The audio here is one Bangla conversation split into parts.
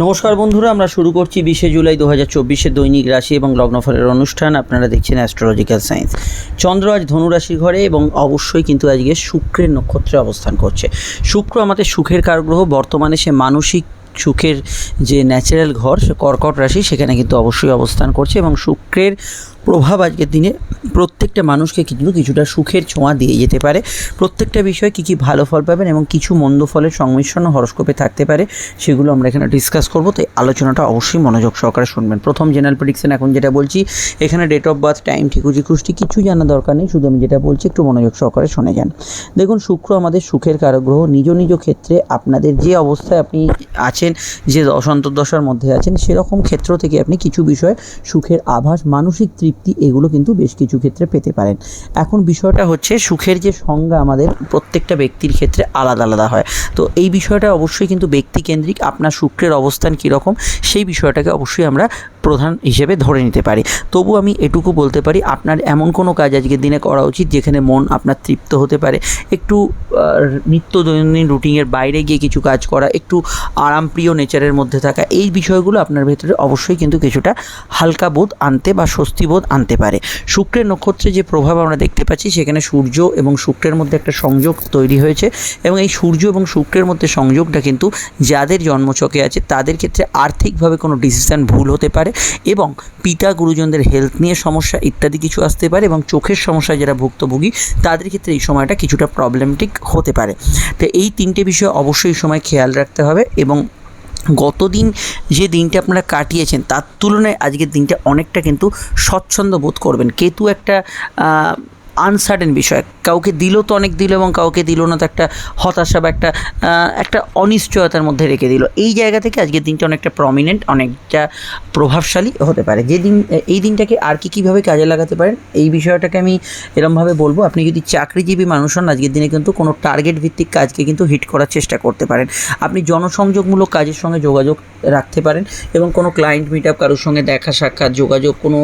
নমস্কার বন্ধুরা, আমরা শুরু করছি বিশে জুলাই দু হাজার চব্বিশের দৈনিক রাশি এবং লগ্নফলের অনুষ্ঠান। আপনারা দেখছেন অ্যাস্ট্রোলজিক্যাল সায়েন্স চন্দ্র আজ ধনুরাশির ঘরে এবং অবশ্যই কিন্তু আজকে শুক্রের নক্ষত্রে অবস্থান করছে। শুক্র আমাদের সুখের কারগ্রহ, বর্তমানে সে মানসিক সুখের যে ন্যাচারাল ঘর, সে কর্কট রাশি, সেখানে কিন্তু অবশ্যই অবস্থান করছে এবং শুক্রের প্রভাব আজকের দিনে প্রত্যেকটা মানুষকে কিন্তু কিছুটা সুখের ছোঁয়া দিয়ে যেতে পারে। প্রত্যেকটা বিষয়ে কী কী ভালো ফল পাবেন এবং কিছু মন্দ ফলের সংমিশ্রণ হরস্কোপে থাকতে পারে, সেগুলো আমরা এখানে ডিসকাস করব। তাই আলোচনাটা অবশ্যই মনোযোগ সহকারে শুনবেন। প্রথম জেনারেল প্রেডিকশন এখন যেটা বলছি, এখানে ডেট অফ বার্থ টাইম ঠিকুজি, কুষ্টি, কিছু জানা দরকার নেই। শুধু আমি যেটা বলছি, একটু মনোযোগ সহকারে শুনে যান। দেখুন, শুক্র আমাদের সুখের কারগ্রহ নিজ নিজ ক্ষেত্রে আপনাদের যে অবস্থায় আপনি আছেন, যে দশ মধ্যে আছেন, সেরকম ক্ষেত্র থেকে আপনি কিছু বিষয়ে সুখের আভাস, মানসিক তৃপ্তি এগুলো কিন্তু বেশ কিছু ক্ষেত্রে পেতে পারেন। এখন বিষয়টা হচ্ছে, সুখের যে সংজ্ঞা আমাদের প্রত্যেকটা ব্যক্তির ক্ষেত্রে আলাদা আলাদা হয়। তো এই বিষয়টা অবশ্যই কিন্তু ব্যক্তিকেন্দ্রিক আপনার শুক্রের অবস্থান কীরকম, সেই বিষয়টাকে অবশ্যই আমরা প্রধান হিসেবে ধরে নিতে পারি। তবু আমি এটুকু বলতে পারি, আপনার এমন কোনো কাজ আজকের দিনে করা উচিত যেখানে মন আপনার তৃপ্ত হতে পারে। একটু নিত্য দৈনন্দিন রুটিনের বাইরে গিয়ে কিছু কাজ করা, একটু আরামপ্রিয় নেচারের মধ্যে থাকা, এই বিষয়গুলো আপনার ভেতরে অবশ্যই কিন্তু কিছুটা হালকা বোধ আনতে বা স্বস্তি বোধ আনতে পারে। শুক্রের নক্ষত্রে যে প্রভাব আমরা দেখতে পাচ্ছি, সেখানে সূর্য এবং শুক্রের মধ্যে একটা সংযোগ তৈরি হয়েছে এবং এই সূর্য এবং শুক্রের মধ্যে সংযোগটা কিন্তু যাদের জন্মচকে আছে, তাদের ক্ষেত্রে আর্থিকভাবে কোনো ডিসিশন ভুল হতে পারে। এবং পিতা, গুরুজনদের হেলথ নিয়ে সমস্যা ইত্যাদি কিছু আসতে পারে এবং চোখের সমস্যায় যারা ভুক্তভোগী, তাদের ক্ষেত্রে এই সময়টা কিছুটা প্রবলেমটিক হতে পারে। তো এই তিনটে বিষয় অবশ্যই সময় খেয়াল রাখতে হবে এবং গত দিন যে দিনটা আপনারা কাটিয়েছেন, তার তুলনায় আজকের দিনটা অনেকটা কিন্তু স্বচ্ছন্দ বোধ করবেন। কেতু একটা আনসার্টেন বিষয়। কাউকে দিল তো অনেক দিল এবং কাউকে দিল না তো একটা হতাশা বা একটা একটা অনিশ্চয়তার মধ্যে রেখে দিল। এই জায়গা থেকে আজকের দিনটা অনেকটা প্রমিনেন্ট অনেকটা প্রভাবশালী হতে পারে। যে দিন, এই দিনটাকে আর কি কীভাবে কাজে লাগাতে পারেন, এই বিষয়টাকে আমি এরমভাবে বলব। আপনি যদি চাকরিজীবী মানুষ হন, আজকের দিনে কিন্তু কোনো টার্গেট ভিত্তিক কাজকে কিন্তু হিট করার চেষ্টা করতে পারেন। আপনি জনসংযোগমূলক কাজের সঙ্গে যোগাযোগ রাখতে পারেন এবং কোনো ক্লায়েন্ট মিট আপ কারোর সঙ্গে দেখা সাক্ষাৎ, যোগাযোগ, কোনো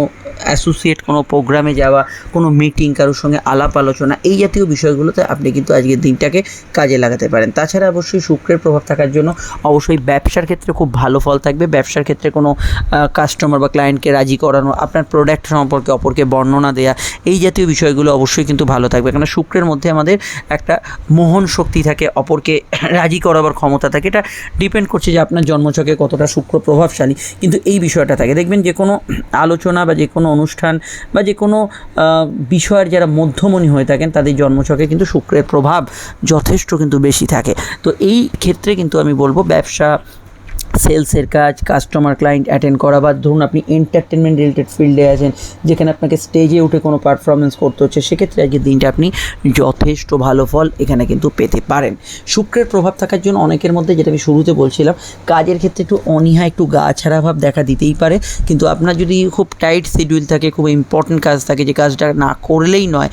অ্যাসোসিয়েট কোনো প্রোগ্রামে যাওয়া, কোনো মিটিং কারোর সঙ্গে আলাপ আলোচনা এই জাতীয় বিষয়গুলোতে আপনি কিন্তু আজকের দিনটাকে কাজে লাগাতে পারেন। তাছাড়া অবশ্যই শুক্রের প্রভাব থাকার জন্য অবশ্যই ব্যবসার ক্ষেত্রে খুব ভালো ফল থাকবে। ব্যবসার ক্ষেত্রে কোনো কাস্টমার বা ক্লায়েন্টকে রাজি করানো, আপনার প্রোডাক্ট সম্পর্কে অপরকে বর্ণনা দেওয়া এই জাতীয় বিষয়গুলো অবশ্যই কিন্তু ভালো থাকবে। কারণ শুক্রের মধ্যে আমাদের একটা মোহন শক্তি থাকে, অপরকে রাজি করাবার ক্ষমতা থাকে। এটা ডিপেন্ড করছে যে আপনার জন্মছকে কতটা শুক্র প্রভাবশালী। কিন্তু এই বিষয়টা থাকে। দেখবেন যে কোনো আলোচনা বা যে কোনো অনুষ্ঠান বা যে কোনো বিষয়ের যারা মধ্যমণি হয়ে থাকেন, তাদের জন্মছকে কিন্তু শুক্রের প্রভাব যথেষ্ট কিন্তু বেশি থাকে। তো এই ক্ষেত্রে কিন্তু আমি বলব ব্যবসা সেলসের কাজ কাস্টমার ক্লায়েন্ট অ্যাটেন্ড করা বা ধরুন আপনি এন্টারটেনমেন্ট রিলেটেড ফিল্ডে আছেন, যেখানে আপনাকে স্টেজে উঠে কোনো পারফরমেন্স করতে হচ্ছে, সেক্ষেত্রে আজকের দিনটা আপনি যথেষ্ট ভালো ফল এখানে কিন্তু পেতে পারেন। শুক্রের প্রভাব থাকার জন্য অনেকের মধ্যে যেটা আমি শুরুতে বলছিলাম, কাজের ক্ষেত্রে একটু অনীহা, একটু গা ছাড়া ভাব দেখা দিতেই পারে। কিন্তু আপনার যদি খুব টাইট শিডিউল থাকে, খুব ইম্পর্টেন্ট কাজ থাকে, যে কাজটা না করলেই নয়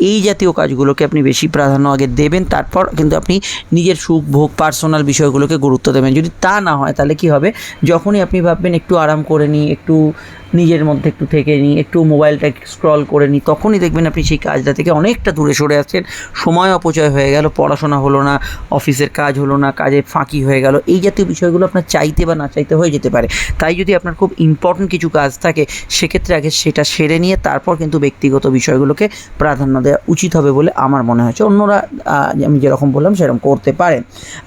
এই জাতীয় কাজগুলোকে আপনি বেশি প্রাধান্য আগে দেবেন, তারপর কিন্তু আপনি নিজের সুখ, ভোগ পার্সোনাল বিষয়গুলোকে গুরুত্ব দেবেন। যদি তা না হয়, তাহলে কি হবে? যখনই আপনি ভাববেন একটু আরাম করে নিই, একটু নিজের মধ্যে একটু থেকে নিই, একটু মোবাইলটা স্ক্রল করে নিই, তখনই দেখবেন আপনি সেই কাজটা থেকে অনেকটা দূরে সরে আসছেন। সময় অপচয় হয়ে গেল, পড়াশোনা হলো না, অফিসের কাজ হলো না, কাজে ফাঁকি হয়ে গেল, এই জাতীয় বিষয়গুলো আপনার চাইতে বা না চাইতে হয়ে যেতে পারে। তাই যদি আপনার খুব ইম্পর্টেন্ট কিছু কাজ থাকে, সেক্ষেত্রে আগে সেটা সেরে নিয়ে তারপর কিন্তু ব্যক্তিগত বিষয়গুলোকে প্রাধান্য দেওয়া উচিত হবে বলে আমার মনে হচ্ছে। অন্যরা আমি যেরকম বললাম সেরকম করতে পারেন।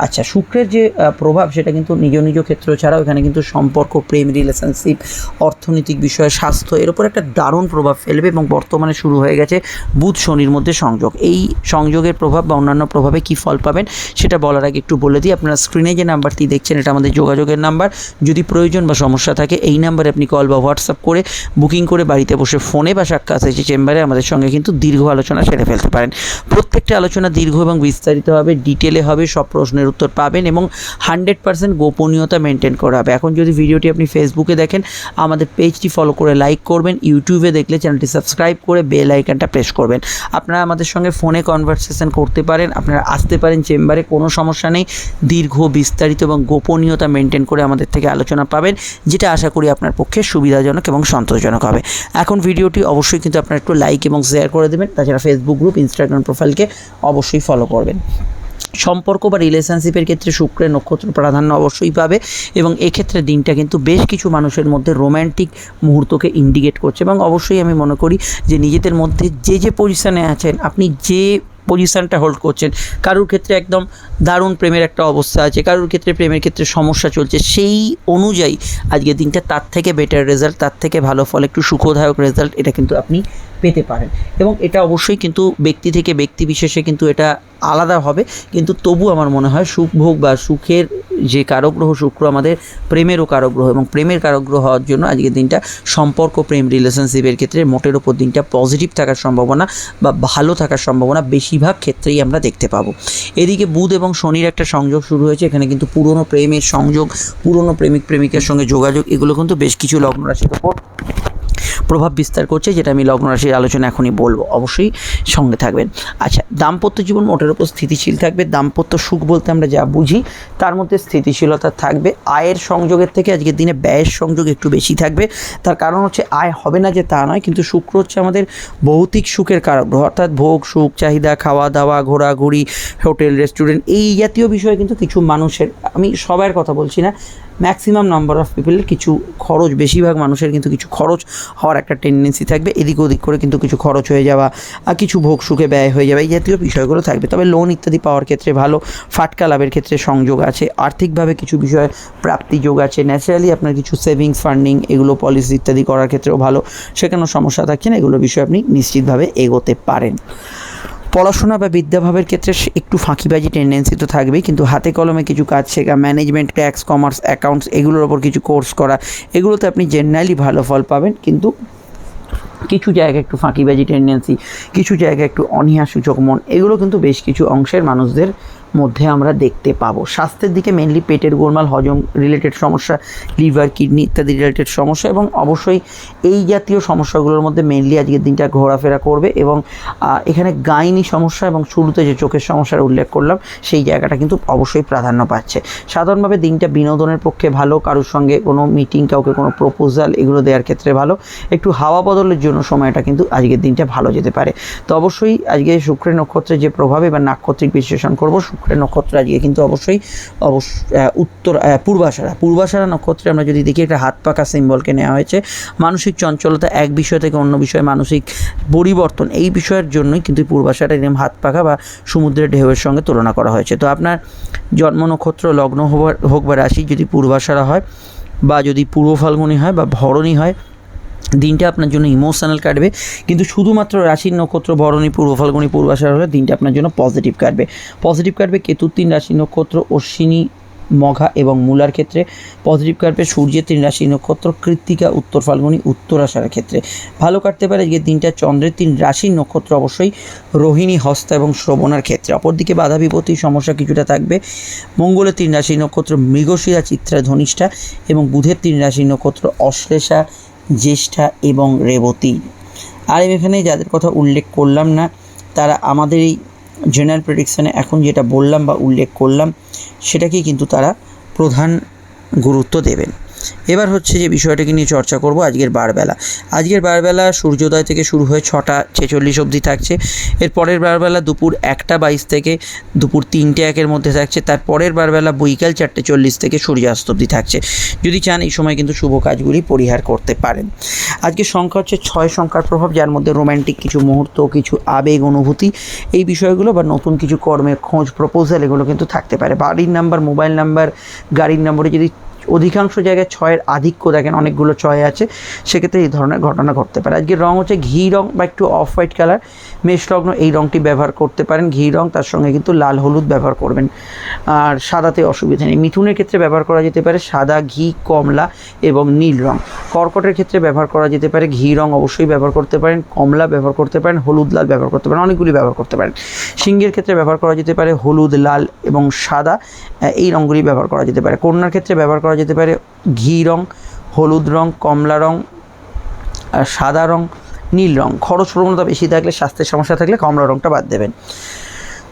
আচ্ছা শুক্রের যে প্রভাব সেটা কিন্তু নিজ নিজ ক্ষেত্র ছাড়াও এখানে কিন্তু সম্পর্ক, প্রেম রিলেশনশিপ অর্থনৈতিক বিষয়, স্বাস্থ্য, এর উপর একটা দারুণ প্রভাব ফেলবে এবং বর্তমানে শুরু হয়ে গেছে বুধ শনির মধ্যে সংযোগ। এই সংযোগের প্রভাব বা অন্যান্য প্রভাবে কী ফল পাবেন সেটা বলার আগে একটু বলে দিই। আপনারা স্ক্রিনে যে নাম্বারটি দেখছেন, এটা আমাদের যোগাযোগের নাম্বার। যদি প্রয়োজন বা সমস্যা থাকে, এই নাম্বারে আপনি কল বা হোয়াটসঅ্যাপ করে বুকিং করে বাড়িতে বসে ফোনে বা সাক্ষাৎ এসে চেম্বারে আমাদের সঙ্গে কিন্তু দীর্ঘ আলোচনা সেরে ফেলতে পারেন। প্রত্যেকটা আলোচনা দীর্ঘ এবং বিস্তারিত হবে ডিটেলে হবে, সব প্রশ্নের উত্তর পাবেন এবং হান্ড্রেড পার্সেন্ট গোপনীয়তা মেনটেন করা হবে। এখন যদি ভিডিওটি আপনি ফেসবুকে দেখেন, আমাদের পেজটি ফলো করে লাইক করবেন ইউটিউবে দেখলে চ্যানেলটি সাবস্ক্রাইব করে বেল আইকনটা প্রেস করবেন। আপনারা আমাদের সঙ্গে ফোনে কনভারসেশন করতে পারেন, আপনারা আসতে পারেন চেম্বারে কোনো সমস্যা নেই। দীর্ঘ, বিস্তারিত এবং গোপনীয়তা মেনটেন করে আমাদের থেকে আলোচনা পাবেন, যেটা আশা করি আপনার পক্ষে সুবিধাজনক এবং সন্তোষজনক হবে। এখন ভিডিওটি অবশ্যই কিন্তু আপনারা একটু লাইক এবং শেয়ার করে দেবেন, তাছাড়া ফেসবুক গ্রুপ ইনস্টাগ্রাম প্রোফাইলকে অবশ্যই ফলো করবেন। সম্পর্ক বা রিলেশনশিপের ক্ষেত্রে শুক্রের নক্ষত্র প্রাধান্য অবশ্যই পাবে এবং এক্ষেত্রে দিনটা কিন্তু বেশ কিছু মানুষের মধ্যে রোম্যান্টিক মুহূর্তকে ইন্ডিকেট করছে এবং অবশ্যই আমি মনে করি যে নিজেদের মধ্যে যে যে পজিশানে আছেন, আপনি যে পজিশানটা হোল্ড করছেন, কারোর ক্ষেত্রে একদম দারুণ প্রেমের একটা অবস্থা আছে, কারোর ক্ষেত্রে প্রেমের ক্ষেত্রে সমস্যা চলছে, সেই অনুযায়ী আজকের দিনটা তার থেকে বেটার রেজাল্ট তার থেকে ভালো ফল, একটু সুখদায়ক রেজাল্ট এটা কিন্তু আপনি পেতে পারেন। এবং এটা অবশ্যই কিন্তু ব্যক্তি থেকে ব্যক্তি বিশেষে কিন্তু এটা আলাদা হবে। কিন্তু তবু আমার মনে হয় সুখ ভোগ বা সুখের যে কারগ্রহ শুক্র আমাদের প্রেমেরও কারগ্রহ এবং প্রেমের কারগ্রহ হওয়ার জন্য আজকের দিনটা সম্পর্ক, প্রেম রিলেশনশিপের ক্ষেত্রে মোটের ওপর দিনটা পজিটিভ থাকার সম্ভাবনা বা ভালো থাকার সম্ভাবনা বেশিরভাগ ক্ষেত্রেই আমরা দেখতে পাবো। এদিকে বুধ এবং শনির একটা সংযোগ শুরু হয়েছে। এখানে কিন্তু পুরনো প্রেমের সংযোগ, পুরনো প্রেমিক, প্রেমিকার সঙ্গে যোগাযোগ, এগুলো কিন্তু বেশ কিছু লগ্ন রাশির ওপর প্রভাব বিস্তার করছে, যেটা আমি লগ্ন রাশির আলোচনা এখনই বলব। অবশ্যই সঙ্গে থাকবেন। আচ্ছা দাম্পত্য জীবন মোটের উপর স্থিতিশীল থাকবে। দাম্পত্য সুখ বলতে আমরা যা বুঝি, তার মধ্যে স্থিতিশীলতা থাকবে। আয়ের সংযোগের থেকে আজকের দিনে ব্যয়ের সংযোগ একটু বেশি থাকবে। তার কারণ হচ্ছে, আয় হবে না যে তা নয়, কিন্তু শুক্র হচ্ছে আমাদের ভৌতিক সুখের কারক অর্থাৎ ভোগ, সুখ, চাহিদা খাওয়া দাওয়া ঘোরাঘুরি, হোটেল, রেস্টুরেন্ট, এই জাতীয় বিষয়ে কিন্তু কিছু মানুষের, আমি সবার কথা বলছি না ম্যাক্সিমাম নাম্বার অফ পিপলের কিছু খরচ, বেশিরভাগ মানুষের কিন্তু কিছু খরচ হওয়ার একটা টেন্ডেন্সি থাকবে। এদিক ওদিক করে কিন্তু কিছু খরচ হয়ে যাওয়া আর কিছু ভোগ সুখে ব্যয় হয়ে যাবে এই জাতীয় বিষয়গুলো থাকবে। তবে লোন ইত্যাদি পাওয়ার ক্ষেত্রে ভালো, ফাটকা লাভের ক্ষেত্রে সংযোগ আছে, আর্থিকভাবে কিছু বিষয়ে প্রাপ্তি যোগ আছে ন্যাচারালি আপনার কিছু সেভিংস ফান্ডিং এগুলো পলিসি ইত্যাদি করার ক্ষেত্রেও ভালো, সেখানেও সমস্যা থাকছে না, এগুলো বিষয়ে আপনি নিশ্চিতভাবে এগোতে পারেন। পড়াশোনা বা বিদ্যাভাবের ক্ষেত্রে একটু ফাঁকিবাজি টেন্ডেন্সি তো থাকবেই, কিন্তু হাতে কলমে কিছু কাজ শেখা ম্যানেজমেন্ট ট্যাক্স কমার্স অ্যাকাউন্টস এগুলোর ওপর কিছু কোর্স করা, এগুলোতে আপনি জেনারেলি ভালো ফল পাবেন, কিন্তু কিছু জায়গায় একটু ফাঁকিবাজি টেন্ডেন্সি কিছু জায়গায় একটু অনীহা সূচক মন, এগুলো কিন্তু বেশ কিছু অংশের মানুষদের মধ্যে আমরা দেখতে পাবো। স্বাস্থ্যের দিকে মেনলি পেটের গোলমাল, হজম রিলেটেড সমস্যা লিভার কিডনি ইত্যাদি রিলেটেড সমস্যা এবং অবশ্যই এই জাতীয় সমস্যাগুলোর মধ্যে মেনলি আজকের দিনটা ঘোরাফেরা করবে এবং এখানে গাইনি সমস্যা এবং শুরুতে যে চোখের সমস্যার উল্লেখ করলাম, সেই জায়গাটা কিন্তু অবশ্যই প্রাধান্য পাচ্ছে। সাধারণভাবে দিনটা বিনোদনের পক্ষে ভালো, কারোর সঙ্গে কোনো মিটিং কাউকে কোনো প্রপোজাল এগুলো দেওয়ার ক্ষেত্রে ভালো। একটু হাওয়া বদলের জন্য সময়টা কিন্তু আজকের দিনটা ভালো যেতে পারে। তো অবশ্যই আজকে শুক্রের নক্ষত্রে যে প্রভাবে বা নাক্ষত্রিক বিশ্লেষণ করব। নক্ষত্র আজকে কিন্তু অবশ্যই অবশ্য উত্তর আহ, পূর্বাষাঢ়া পূর্বাষাঢ়া নক্ষত্রে আমরা যদি দেখি একটা হাত পাকা সিম্বলকে নেওয়া হয়েছে। মানসিক চঞ্চলতা এক বিষয় থেকে অন্য বিষয়ে মানসিক পরিবর্তন এই বিষয়ের জন্যই কিন্তু পূর্বাষাঢ়া এরকম হাত পাকা বা সমুদ্রের ঢেউয়ের সঙ্গে তুলনা করা হয়েছে। তো আপনার জন্ম নক্ষত্র লগ্ন হোক বা রাশি যদি পূর্বাশারা হয় বা যদি পূর্ব ফাল্গুনি হয় বা ভরণী হয় দিনটা আপনার জন্য ইমোশনাল কাটবে। কিন্তু শুধুমাত্র রাশির নক্ষত্র, ভরণী, পূর্ব ফাল্গুনি পূর্বাশার হলে দিনটা আপনার জন্য পজিটিভ কাটবে। পজিটিভ কাটবে কেতুর তিন রাশির নক্ষত্র, অশ্বিনী, মঘা এবং মূলার ক্ষেত্রে। পজিটিভ কাটবে সূর্যের তিন রাশি নক্ষত্র, কৃত্তিকা, উত্তর ফাল্গুনি উত্তরাষাঢ়ের ক্ষেত্রে। ভালো কাটতে পারে যে দিনটা চন্দ্রের তিন রাশির নক্ষত্র, অবশ্যই রোহিণী, হস্তা এবং শ্রবণার ক্ষেত্রে। অপরদিকে বাধা বিপত্তির সমস্যা কিছুটা থাকবে। মঙ্গলের তিন রাশি নক্ষত্র, মৃগশিরা, চিত্রা, ধনিষ্ঠা এবং বুধের তিন রাশি নক্ষত্র, অশ্লেষা জ্যেষ্ঠা এবং রেবতী। আর এখানে যাদের কথা উল্লেখ করলাম না, তারা আমাদের এই জেনারেল প্রেডিকশানে এখন যেটা বললাম বা উল্লেখ করলাম, সেটাকেই কিন্তু তারা প্রধান গুরুত্ব দেবেন। এবার হচ্ছে যে বিষয়টাকে নিয়ে চর্চা করব আজকের বারবেলা। আজকের বারবেলা সূর্যোদয় থেকে শুরু হয়ে ছটা ছেচল্লিশ অবধি থাকছে। এর পরের বারবেলা দুপুর একটা বাইশ থেকে দুপুর তিনটে একের মধ্যে থাকছে। তার পরের বারবেলা বৈকাল চারটে চল্লিশ থেকে সূর্যাস্ত অবধি থাকছে। যদি চান এই সময় কিন্তু শুভ কাজগুলি পরিহার করতে পারেন। আজকে সংখ্যা হচ্ছে ছয় সংখ্যার প্রভাব, যার মধ্যে রোম্যান্টিক কিছু মুহূর্ত, কিছু আবেগ, অনুভূতি এই বিষয়গুলো বা নতুন কিছু কর্মের খোঁজ, প্রপোজাল এগুলো কিন্তু থাকতে পারে। বাড়ির নাম্বার, মোবাইল নাম্বার, গাড়ির নম্বরে যদি অধিকাংশ জায়গায় ছয়ের আধিক্য দেখেন, অনেকগুলো ছয় আছে। সেক্ষেত্রে এই ধরনের ঘটনা ঘটতে পারে। আজকের রং হচ্ছে ঘি রং বা একটু অফ হোয়াইট কালার। মেষ লগ্ন এই রংটি ব্যবহার করতে পারেন। ঘি রং তার সঙ্গে কিন্তু লাল হলুদ ব্যবহার করবেন। আর সাদাতে অসুবিধা নেই। মিথুনের ক্ষেত্রে ব্যবহার করা যেতে পারে সাদা ঘি, কমলা এবং নীল রং। কর্কটের ক্ষেত্রে ব্যবহার করা যেতে পারে ঘি রং অবশ্যই ব্যবহার করতে পারেন। কমলা ব্যবহার করতে পারেন। হলুদ লাল ব্যবহার করতে পারেন। অনেকগুলি ব্যবহার করতে পারেন। সিংহের ক্ষেত্রে ব্যবহার করা যেতে পারে হলুদ, লাল এবং সাদা। এই রঙগুলি ব্যবহার করা যেতে পারে। কন্যার ক্ষেত্রে ব্যবহার করা যেতে পারে। ঘি রং, হলুদ রং, কমলা রং আর সাদা রং, নীল রং। খরচ প্রবণতা বেশি থাকলে স্বাস্থ্যের সমস্যা থাকলে কমলা রংটা বাদ দেবেন।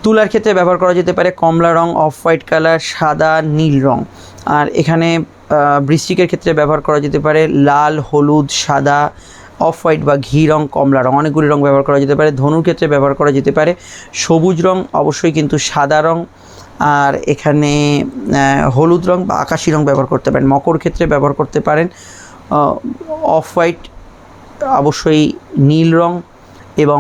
তুলার ক্ষেত্রে ব্যবহার করা যেতে পারে কমলা রং অফ হোয়াইট কালার, সাদা, নীল রং। আর এখানে বৃষ্টিকের ক্ষেত্রে ব্যবহার করা যেতে পারে লাল, হলুদ, সাদা অফ হোয়াইট বা ঘি রং, কমলা রং। অনেকগুলি রং ব্যবহার করা যেতে পারে। ধনুর ক্ষেত্রে ব্যবহার করা যেতে পারে সবুজ রং, অবশ্যই কিন্তু সাদা রং। আর এখানে হলুদ রং বা আকাশি রং ব্যবহার করতে পারেন। মকর ক্ষেত্রে ব্যবহার করতে পারেন। অফ হোয়াইট অবশ্যই নীল রং এবং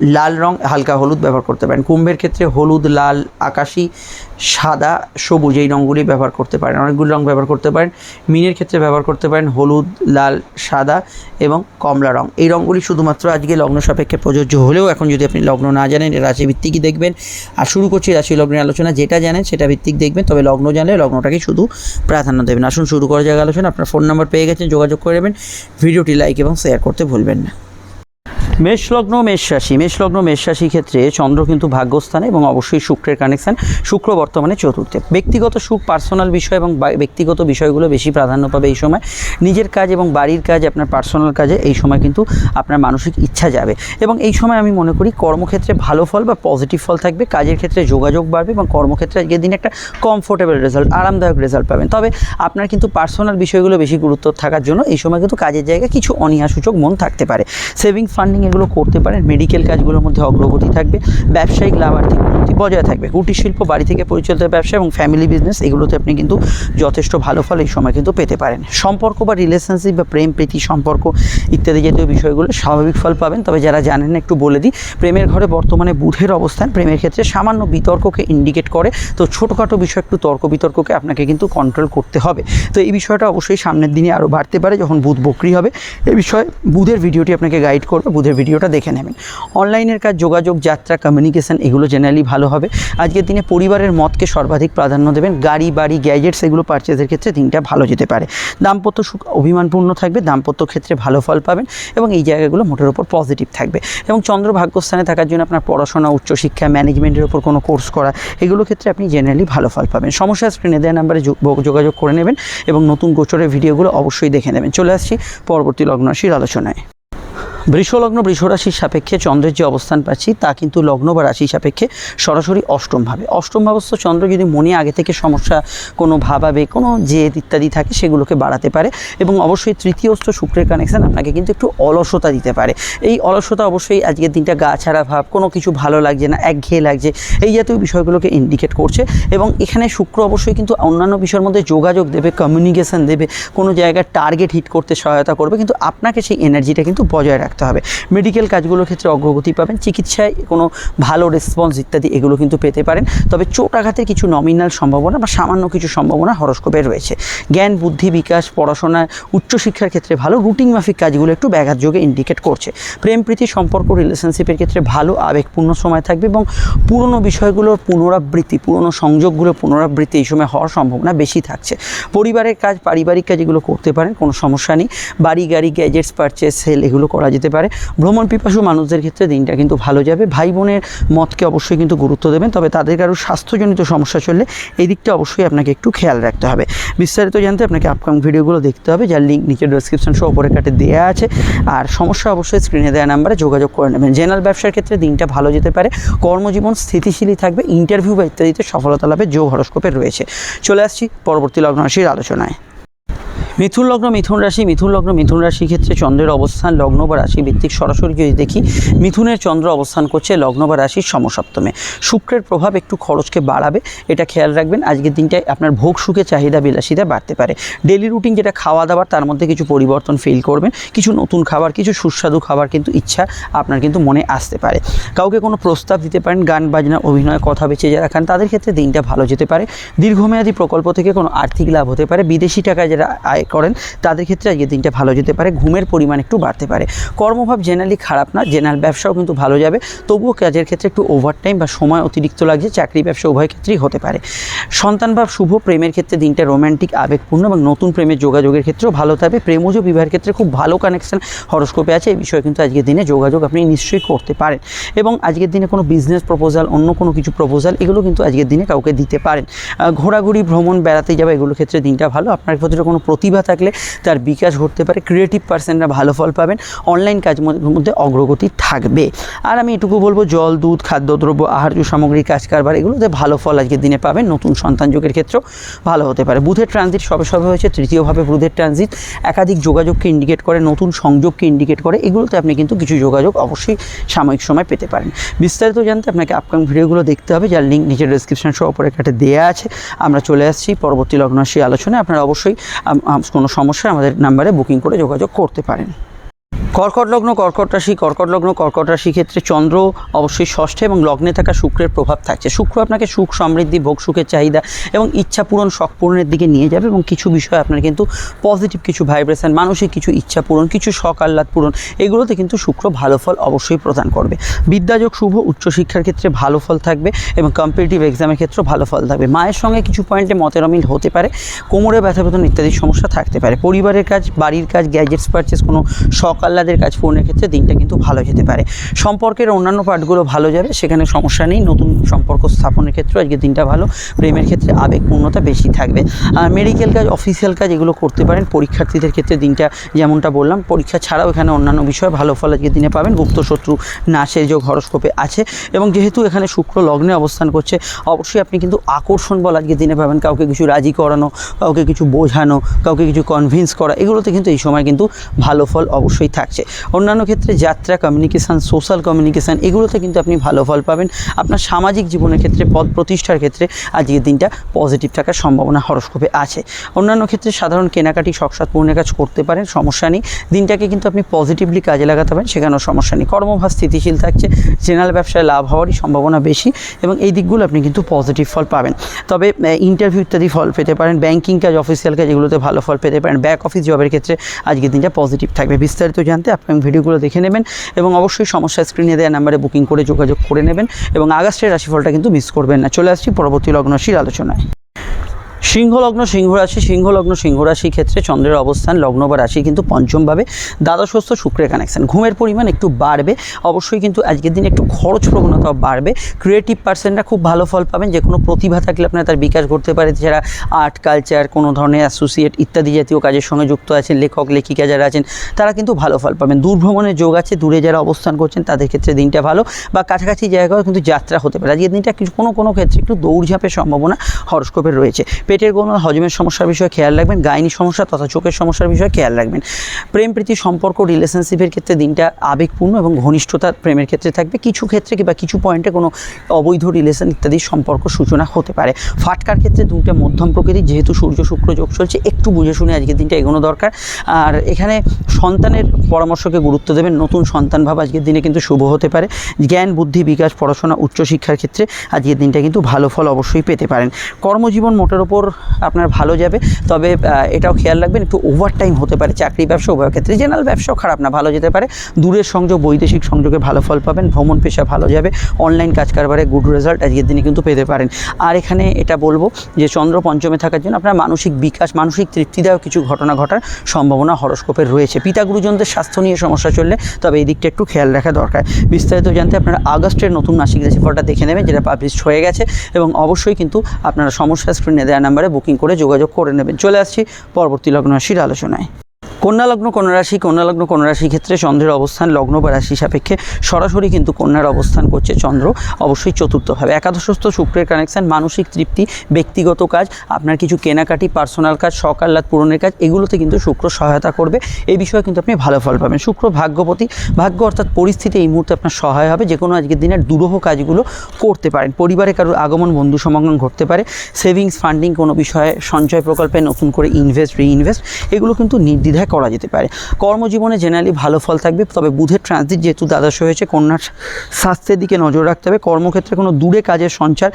লাল রং, হালকা হলুদ ব্যবহার করতে পারেন। কুম্ভের ক্ষেত্রে হলুদ, লাল, আকাশি, সাদা, সবুজ এই রঙগুলি ব্যবহার করতে পারেন। অনেকগুলো রং ব্যবহার করতে পারেন। মিনের ক্ষেত্রে ব্যবহার করতে পারেন হলুদ, লাল, সাদা এবং কমলা রং। এই রঙগুলি শুধুমাত্র আজকে লগ্ন সাপেক্ষে প্রযোজ্য হলেও এখন যদি আপনি লগ্ন না জানেন, এটা রাশি ভিত্তিকই দেখবেন। আর শুরু করছি রাশি লগ্নের আলোচনা। যেটা জানেন সেটা ভিত্তিক দেখবেন, তবে লগ্ন জানলে লগ্নটাকে শুধু প্রাধান্য দেবেন। আসুন শুরু করা যাক আলোচনা। আপনার ফোন নাম্বার পেয়ে গেছেন, যোগাযোগ করে নেবেন। ভিডিওটি লাইক এবং শেয়ার করতে ভুলবেন না। মেষ লগ্ন মেষ রাশি মেষ মেষ ক্ষেত্রে চন্দ্র কিন্তু ভাগ্যস্থানে এবং অবশ্যই শুক্রের কানেকশান শুক্র বর্তমানে চতুর্থে। ব্যক্তিগত সুখ পার্সোনাল বিষয় এবং ব্যক্তিগত বিষয়গুলো বেশি প্রাধান্য পাবে এই সময়। নিজের কাজ এবং বাড়ির কাজ, আপনার পার্সোনাল কাজে এই সময় কিন্তু আপনার মানসিক ইচ্ছা যাবে। এবং এই সময় আমি মনে করি কর্মক্ষেত্রে ভালো ফল বা পজিটিভ ফল থাকবে। কাজের ক্ষেত্রে যোগাযোগ বাড়বে এবং কর্মক্ষেত্রে আজকের দিনে একটা কমফোর্টেবল রেজাল্ট আরামদায়ক রেজাল্ট পাবেন। তবে আপনার কিন্তু পার্সোনাল বিষয়গুলো বেশি গুরুত্ব থাকার জন্য এই সময় কিন্তু কাজের জায়গায় কিছু অনীহাসূচক মন থাকতে পারে। সেভিং ফান্ডিং এগুলো করতে পারেন। মেডিকেল কাজগুলোর মধ্যে অগ্রগতি থাকবে, ব্যবসায়িক লাভ আর্থিক উন্নতি বজায় থাকবে। কুটির শিল্প, বাড়ি থেকে পরিচালিত ব্যবসা এবং ফ্যামিলি বিজনেস এগুলোতে আপনি কিন্তু যথেষ্ট ভালো ফল এই সময় কিন্তু পেতে পারেন। সম্পর্ক বা রিলেশনশিপ বা প্রেম, প্রীতি, সম্পর্ক ইত্যাদি জাতীয় বিষয়গুলো স্বাভাবিক ফল পাবেন। তবে যারা জানেন একটু বলে দিই, প্রেমের ঘরে বর্তমানে বুধের অবস্থান। প্রেমের ক্ষেত্রে সামান্য বিতর্ককে ইন্ডিকেট করে। তো ছোটোখাটো বিষয়, একটু তর্ক বিতর্ককে আপনাকে কিন্তু কন্ট্রোল করতে হবে। তো এই বিষয়টা অবশ্যই সামনের দিনে আরও বাড়তে পারে, যখন বুধ বকরি হবে। এ বিষয়ে বুধের ভিডিওটি আপনাকে গাইড করবে। বুধের ভিডিওটা দেখে নেবেন। অনলাইনের কাজ, যোগাযোগ, যাত্রা কমিউনিকেশন এগুলো জেনারেলি ভালো হবে। আজকের দিনে পরিবারের মতকে সর্বাধিক প্রাধান্য দেবেন। গাড়ি, বাড়ি গ্যাজেটস এগুলো পারচেজের ক্ষেত্রে দিনটা ভালো যেতে পারে। দাম্পত্য সুখ অভিমানপূর্ণ থাকবে। দাম্পত্য ক্ষেত্রে ভালো ফল পাবেন এবং এই জায়গাগুলো মোটের ওপর পজিটিভ থাকবে। এবং চন্দ্র ভাগ্যস্থানে থাকার জন্য আপনার পড়াশোনা, উচ্চশিক্ষা ম্যানেজমেন্টের ওপর কোনো কোর্স করা, এগুলো ক্ষেত্রে আপনি জেনারেলি ভালো ফল পাবেন। সমস্যা স্ক্রিনে দেওয়া নাম্বারে যোগ- যোগাযোগ করে নেবেন এবং নতুন গোচরের ভিডিওগুলো অবশ্যই দেখে নেবেন। চলে আসছি পরবর্তী লগ্নরাশির আলোচনায়। বৃষলগ্ন বৃষরাশির সাপেক্ষে চন্দ্রের যে অবস্থান পাচ্ছি, তা কিন্তু লগ্ন বা রাশি সাপেক্ষে সরাসরি অষ্টম ভাবে অষ্টম ভাবস্থ চন্দ্র যদি মনে আগে থেকে সমস্যা, কোনো ভাবাবে, কোনো জেদ ইত্যাদি থাকে, সেগুলোকে বাড়াতে পারে এবং অবশ্যই তৃতীয়স্থ শুক্রের কানেকশন আপনাকে কিন্তু একটু অলসতা দিতে পারে। এই অলসতা অবশ্যই আজকের দিনটা গা ছাড়া ভাব, কোনো কিছু ভালো লাগছে না, একঘেয়ে লাগছে, এই জাতীয় বিষয়গুলোকে ইন্ডিকেট করছে এবং এখানে শুক্র অবশ্যই কিন্তু অন্যান্য বিষয়ের মধ্যে যোগাযোগ দেবে কমিউনিকেশন দেবে, কোনো জায়গায় টার্গেট হিট করতে সহায়তা করবে, কিন্তু আপনাকে সেই এনার্জিটা কিন্তু বজায় রাখতে হবে। মেডিকেল কাজগুলোর ক্ষেত্রে অগ্রগতি পাবেন, চিকিৎসায় কোনো ভালো রেসপন্স ইত্যাদি এগুলো কিন্তু পেতে পারেন। তবে চোট আঘাতের কিছু নমিনাল সম্ভাবনা বা সামান্য কিছু সম্ভাবনা হরস্কোপে রয়েছে। জ্ঞান, বুদ্ধি, বিকাশ, পড়াশোনা, উচ্চশিক্ষার ক্ষেত্রে ভালো রুটিন মাফিক কাজগুলো একটু ব্যাঘাত যোগে ইন্ডিকেট করছে। প্রেম, প্রীতি, সম্পর্ক রিলেশনশিপের ক্ষেত্রে ভালো, আবেগপূর্ণ সময় থাকবে এবং পুরনো বিষয়গুলোর পুনরাবৃত্তি, পুরনো সংযোগগুলোর পুনরাবৃত্তি এই সময় হওয়ার সম্ভাবনা বেশি থাকছে। পরিবারের কাজ, পারিবারিক কাজ এগুলো করতে পারেন, কোনো সমস্যা নেই। বাড়ি, গাড়ি গ্যাজেটস পারচেস সেল এগুলো করা যেতে পারে। ভ্রমণ পিপাসু মানুষদের ক্ষেত্রে দিনটা কিন্তু ভালো যাবে। ভাই বোনের মতকে অবশ্যই কিন্তু গুরুত্ব দেবেন, তবে তাদের কারও স্বাস্থ্যজনিত সমস্যা চললে এই দিকটা অবশ্যই আপনাকে একটু খেয়াল রাখতে হবে। বিস্তারিত জানতে আপনাকে আপকামিং ভিডিওগুলো দেখতে হবে, যার লিঙ্ক নিচে ডেসক্রিপশন সহ ওপরে কাটে দেওয়া আছে। আর সমস্যা অবশ্যই স্ক্রিনে দেওয়া নাম্বারে যোগাযোগ করে নেবেন। জেনারেল ব্যবসার ক্ষেত্রে দিনটা ভালো যেতে পারে, কর্মজীবন স্থিতিশীলই থাকবে ইন্টারভিউ বা ইত্যাদিতে সফলতা লাভের যোগ হরস্কোপের রয়েছে। চলে আসছি পরবর্তী লগ্ন রাশির আলোচনায়। মিথুন লগ্ন, মিথুন রাশি, মিথুন লগ্ন, মিথুন রাশির ক্ষেত্রে চন্দ্রের অবস্থান, লগ্ন বা রাশি ভিত্তিক সরাসরি যদি দেখি, মিথুনের চন্দ্র অবস্থান করছে লগ্ন বা রাশির সমসপ্তমে। শুক্রের প্রভাব একটু খরচকে বাড়াবে, এটা খেয়াল রাখবেন। আজকের দিনটায় আপনার ভোগ, সুখে চাহিদা, বিলাসিতা বাড়তে পারে। ডেলি রুটিন যেটা খাওয়া দাওয়ার তার মধ্যে কিছু পরিবর্তন ফিল করবেন। কিছু নতুন খাবার, কিছু সুস্বাদু খাবার কিন্তু ইচ্ছা আপনার কিন্তু মনে আসতে পারে। কাউকে কোনো প্রস্তাব দিতে পারেন, গান, বাজনা, অভিনয়, কথা বেঁচে যারা খান, তাদের ক্ষেত্রে দিনটা ভালো যেতে পারে। দীর্ঘমেয়াদী প্রকল্প থেকে কোনো আর্থিক লাভ হতে পারে। বিদেশি টাকায় যারা আয় করেন, তাদের ক্ষেত্রে আজকের দিনটা ভালো যেতে পারে, ঘুমের পরিমাণ একটু বাড়তে পারে। কর্মভাব জেনারেলি খারাপ না জেনারেল ব্যবসাও কিন্তু ভালো যাবে। তবুও কাজের ক্ষেত্রে একটু ওভারটাইম বা সময় অতিরিক্ত লাগছে, চাকরি ব্যবসা উভয় ক্ষেত্রেই হতে পারে। সন্তানভাব শুভ, প্রেমের ক্ষেত্রে দিনটা রোম্যান্টিক আবেগপূর্ণ এবং নতুন প্রেমের যোগাযোগের ক্ষেত্রেও ভালো থাকবে। প্রেমজ বিবাহের ক্ষেত্রে খুব ভালো কানেকশন হরস্কোপে আছে, এই বিষয়ে কিন্তু আজকের দিনে যোগাযোগ আপনি নিশ্চয়ই করতে পারেন। এবং আজকের দিনে কোনো বিজনেস প্রপোজাল অন্য কোনো কিছু প্রপোজাল এগুলো কিন্তু আজকের দিনে কাউকে দিতে পারেন। ঘোরাঘুরি, ভ্রমণ, বেড়াতে যাওয়া, এগুলোর ক্ষেত্রে দিনটা ভালো। আপনার ক্ষেত্রে কোনো প্রতিভা প্রতিভা থাকলে তার বিকাশ ঘটতে পারে। ক্রিয়েটিভ পার্সনরা ভালো ফল পাবেন। অনলাইন কাজ মধ্যে অগ্রগতি থাকবে। আর আমি এটুকু বলব, জল, দুধ, খাদ্যদ্রব্য, আহার্য সামগ্রী কাজ কারবার এগুলোতে ভালো ফল আজকের দিনে পাবেন। নতুন সন্তান যোগের ক্ষেত্রেও ভালো হতে পারে। বুধের ট্রানজিট সবে সবে হয়েছে, তৃতীয়ভাবে বুধের ট্রানজিট একাধিক যোগাযোগকে ইন্ডিকেট করে, নতুন সংযোগকে ইন্ডিকেট করে, এগুলোতে আপনি কিন্তু কিছু যোগাযোগ অবশ্যই সাময়িক সময় পেতে পারেন। বিস্তারিত জানতে আপনাকে আপকামিং ভিডিওগুলো দেখতে হবে। যার লিঙ্ক নিচের ডিসক্রিপশন সহ উপরে কাটে দেওয়া আছে। আমরা চলে আসছি। পরবর্তী লগ্নরাশি আলোচনায়। আপনারা অবশ্যই কোনো সমস্যা আমাদের নাম্বারে বুকিং করে যোগাযোগ করতে পারেন। কর্কট লগ্ন, কর্কট রাশি, কর্কট লগ্ন, কর্কট রাশি ক্ষেত্রে চন্দ্র অবশ্যই ষষ্ঠে এবং লগ্নে থাকা শুক্রের প্রভাব থাকছে। শুক্র আপনাকে সুখ সমৃদ্ধি, ভোগ সুখের চাহিদা এবং ইচ্ছা পূরণ, শখ পূরণের দিকে নিয়ে যাবে এবং কিছু বিষয় আপনার কিন্তু পজিটিভ কিছু ভাইব্রেশন মানসিক কিছু ইচ্ছা পূরণ, কিছু শখ আহ্লাদ পূরণ, এগুলোতে কিন্তু শুক্র ভালো ফল অবশ্যই প্রদান করবে। বিদ্যাযোগ শুভ, উচ্চশিক্ষার ক্ষেত্রে ভালো ফল থাকবে এবং কম্পিটিটিভ এক্সামের ক্ষেত্রেও ভালো ফল থাকবে। মায়ের সঙ্গে কিছু পয়েন্টে মতের অমিল হতে পারে, কোমরে ব্যথা বেতন ইত্যাদি সমস্যা থাকতে পারে। পরিবারের কাজ, বাড়ির কাজ গ্যাজেটস পারচেস কোনো শখ আহ্লাদের কাজ পূরণের ক্ষেত্রে দিনটা কিন্তু ভালো যেতে পারে। সম্পর্কের অন্যান্য পার্টগুলো ভালো যাবে, সেখানে সমস্যা নেই। নতুন সম্পর্ক স্থাপনের ক্ষেত্রে আজকে দিনটা ভালো। প্রেমের ক্ষেত্রে আবেগপূর্ণতা বেশি থাকবে। আর মেডিকেল কাজ অফিসিয়াল কাজ এগুলো করতে পারেন। পরীক্ষার্থীদের ক্ষেত্রে দিনটা যেমনটা বললাম, পরীক্ষা ছাড়াও এখানে অন্যান্য বিষয়ে ভালো ফল আজকে দিনে পাবেন। গুপ্ত শত্রু নাশের যোগ হরস্কোপে আছে। এবং যেহেতু এখানে শুক্র লগ্নে অবস্থান করছে, অবশ্যই আপনি কিন্তু আকর্ষণ বল আজকে দিনে পাবেন। কাউকে কিছু রাজি করানো, কাউকে কিছু বোঝানো, কাউকে কিছু কনভিন্স করা, এগুলোতে কিন্তু এই সময় কিন্তু ভালো ফল অবশ্যই থাকছে অন্যান্য ক্ষেত্রে যাত্রা কমিউনিকেশান সোশ্যাল কমিউনিকেশান এগুলোতে কিন্তু আপনি ভালো ফল পাবেন। আপনার সামাজিক জীবনের ক্ষেত্রে, পদ প্রতিষ্ঠার ক্ষেত্রে আজকের দিনটা পজিটিভ থাকার সম্ভাবনা হরস্কোপে আছে। অন্যান্য ক্ষেত্রে সাধারণ কেনাকাটি শখসাত পূর্ণের কাজ করতে পারেন, সমস্যা নেই। দিনটাকে কিন্তু আপনি পজিটিভলি কাজে লাগাতে পারেন, সেখানেও সমস্যা নেই। কর্মভাব স্থিতিশীল থাকছে জেনারেল ব্যবসায় লাভ হওয়ারই সম্ভাবনা বেশি এবং এই দিকগুলো আপনি কিন্তু পজিটিভ ফল পাবেন। তবে ইন্টারভিউ ইত্যাদি ফল পেতে পারেন ব্যাংকিং কাজ অফিসিয়াল কাজ, এগুলোতে ভালো ফল পেতে পারেন। ব্যাক অফিস জবের ক্ষেত্রে আজকের দিনটা পজিটিভ থাকবে। বিস্তারিত জানতে আপনি ভিডিওগুলো দেখে নেবেন এবং অবশ্যই সমস্যা স্ক্রিনে দেওয়া নাম্বারে বুকিং করে যোগাযোগ করে নেবেন এবং আগস্টের রাশিফলটা কিন্তু মিস করবেন না। চলে আসছি পরবর্তী লগ্নশীর আলোচনায়। সিংহ লগ্ন সিংহ রাশি সিংহ লগ্ন সিংহ রাশি ক্ষেত্রে চন্দ্রের অবস্থান লগ্ন বা রাশি কিন্তু পঞ্চমভাবে দ্বাদশস্থ শুক্রের কানেকশন ঘুমের পরিমাণ একটু বাড়বে, অবশ্যই কিন্তু আজকের দিনে একটু খরচ প্রবণতা বাড়বে। ক্রিয়েটিভ পার্সনরা খুব ভালো ফল পাবেন, যে কোনো প্রতিভা থাকলে আপনার তার বিকাশ ঘটতে পারে। যারা আর্ট কালচার কোনো ধরনের অ্যাসোসিয়েট ইত্যাদি জাতীয় কাজের সঙ্গে যুক্ত আছেন, লেখক, লেখিকা যারা আছেন, তারা কিন্তু ভালো ফল পাবেন। দূর ভ্রমণের যোগ আছে, দূরে যারা অবস্থান করছেন, তাদের ক্ষেত্রে দিনটা ভালো বা কাছাকাছি জায়গায় কিন্তু যাত্রা হতে পারে। আজকের দিনটা কিছু কোনো কোনো ক্ষেত্রে একটু দৌড়ঝাঁপের সম্ভাবনা হরস্কোপের রয়েছে। পেটের কোনো হজমের সমস্যার বিষয়ে খেয়াল রাখবেন, গাইনি সমস্যা তথা চোখের সমস্যার বিষয়ে খেয়াল রাখবেন। প্রেম, প্রীতি, সম্পর্ক রিলেশনশিপের ক্ষেত্রে দিনটা আবেগপূর্ণ এবং ঘনিষ্ঠতার প্রেমের ক্ষেত্রে থাকবে। কিছু ক্ষেত্রে কিংবা কিছু পয়েন্টে কোনো অবৈধ রিলেশন ইত্যাদি সম্পর্ক সূচনা হতে পারে। ফাটকার ক্ষেত্রে দুইটা মধ্যম প্রকৃতি, যেহেতু সূর্য, শুক্র, যোগ চলছে, একটু বুঝে শুনে আজকের দিনটা এগোনো দরকার। আর এখানে সন্তানের পরামর্শকে গুরুত্ব দেবেন, নতুন সন্তান ভাব আজকের দিনে কিন্তু শুভ হতে পারে। জ্ঞান, বুদ্ধি, বিকাশ, পড়াশোনা, উচ্চশিক্ষার ক্ষেত্রে আজকের দিনটা কিন্তু ভালো ফল অবশ্যই পেতে পারেন। কর্মজীবন মোটের ওপর আপনার ভালো যাবে। তবে এটাও খেয়াল রাখবেন, একটু ওভার টাইম হতে পারে চাকরি ব্যবসা, উভয় ক্ষেত্রে। জেনারেল ব্যবসাও খারাপ না, ভালো যেতে পারে। দূরের সংযোগ, বৈদেশিক সংযোগে ভালো ফল পাবেন, ভ্রমণ পেশা ভালো যাবে। অনলাইন কাজ কারবারে গুড রেজাল্ট আজকের দিনে কিন্তু পেতে পারেন। আর এখানে এটা বলব যে, চন্দ্র পঞ্চমে থাকার জন্য আপনার মানসিক বিকাশ, মানসিক তৃপ্তিদায়ক কিছু ঘটনা ঘটার সম্ভাবনা হরস্কোপের রয়েছে। পিতা গুরুজনদের স্বাস্থ্য নিয়ে সমস্যা চললে, তবে এই দিকটা একটু খেয়াল রাখা দরকার। বিস্তারিত জানতে আপনারা আগস্টের নতুন মাসিক রাশিফলটা দেখে নেবেন, যেটা পাবলিশ হয়ে গেছে। এবং অবশ্যই কিন্তু আপনারা সমস্যা স্ক্রিনে দেওয়া নাম্বারে বুকিং করে যোগাযোগ করে নেবেন। চলে আসছি পরবর্তী লগ্ন রাশির আলোচনায়। কন্যা লগ্ন, কন্যা রাশি, কন্যা লগ্ন, কন্যা রাশি ক্ষেত্রে চন্দ্রের অবস্থান লগ্ন বা রাশি সাপেক্ষে সরাসরি কিন্তু কন্যার অবস্থান করছে চন্দ্র। অবশ্যই চতুর্থভাবে। একাদশস্থ শুক্রের কানেকশান মানসিক তৃপ্তি, ব্যক্তিগত কাজ, আপনার কিছু কেনাকাটি পার্সোনাল কাজ, শখ আহ্লাদ পূরণের কাজ, এগুলোতে কিন্তু শুক্র সহায়তা করবে। এই বিষয়ে কিন্তু আপনি ভালো ফল পাবেন। শুক্র ভাগ্যপতি। ভাগ্য অর্থাৎ পরিস্থিতি এই মুহূর্তে আপনার সহায় হবে। যে কোনো আজকের দিনের দুরূহ কাজগুলো করতে পারেন। পরিবারে কারোর আগমন, বন্ধু সমাগম ঘটতে পারে। সেভিংস ফান্ডিং কোনো বিষয়ে সঞ্চয় প্রকল্পে নতুন করে ইনভেস্ট রিইনভেস্ট এগুলো কিন্তু নির্দ্বিধায় করা যেতে পারে। কর্মজীবনে জেনারেলি ভালো ফল থাকবে, তবে বুধের ট্রানজিট যেহেতু দ্বাদশ হয়েছে, কন্যার স্বাস্থ্যের দিকে নজর রাখতে হবে। কর্মক্ষেত্রে কোনো দূরে কাজের সঞ্চার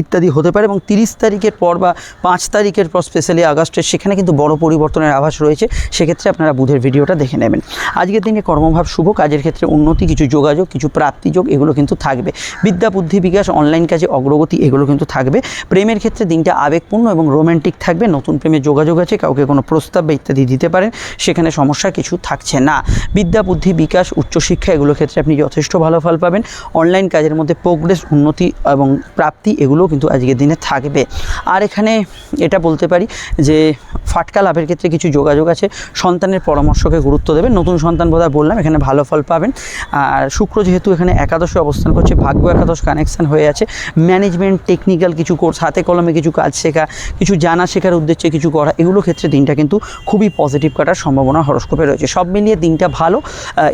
ইত্যাদি হতে পারে এবং তিরিশ তারিখের পর বা পাঁচ তারিখের পর স্পেশালি আগস্টের সেখানে কিন্তু বড় পরিবর্তনের আভাস রয়েছে। সেক্ষেত্রে আপনারা বুধের ভিডিওটা দেখে নেবেন। আজকের দিনে কর্মভাব শুভ, কাজের ক্ষেত্রে উন্নতি, কিছু যোগাযোগ, কিছু প্রাপ্তিযোগ এগুলো কিন্তু থাকবে। বিদ্যা, বুদ্ধি বিকাশ অনলাইন কাজে অগ্রগতি, এগুলো কিন্তু থাকবে। প্রেমের ক্ষেত্রে দিনটা আবেগপূর্ণ এবং রোমান্টিক থাকবে। নতুন প্রেমে যোগাযোগ আছে, কাউকে কোনো প্রস্তাব বা ইত্যাদি দিতে পারেন। পারেন সেখানে সমস্যা কিছু থাকছে না। বিদ্যা, বুদ্ধি, বিকাশ, উচ্চশিক্ষা এগুলোর ক্ষেত্রে আপনি যথেষ্ট ভালো ফল পাবেন। অনলাইন কাজের মধ্যে প্রোগ্রেস উন্নতি এবং প্রাপ্তি এগুলোও কিন্তু আজকের দিনে থাকবে। আর এখানে এটা বলতে পারি যে, ফাটকা লাভের ক্ষেত্রে কিছু যোগাযোগ আছে। সন্তানের পরামর্শকে গুরুত্ব দেবেন। নতুন সন্তান বোধহয় বললাম, এখানে ভালো ফল পাবেন। আর শুক্র যেহেতু এখানে একাদশে অবস্থান করছে, ভাগ্য একাদশ কানেকশন হয়ে আছে। ম্যানেজমেন্ট টেকনিক্যাল কিছু কোর্স হাতে কলমে কিছু কাজ শেখা, কিছু জানা শেখার উদ্দেশ্যে কিছু করা এগুলো ক্ষেত্রে দিনটা কিন্তু খুবই পজিটিভ কাটার সম্ভাবনা হরস্কোপে রয়েছে। সব মিলিয়ে দিনটা ভালো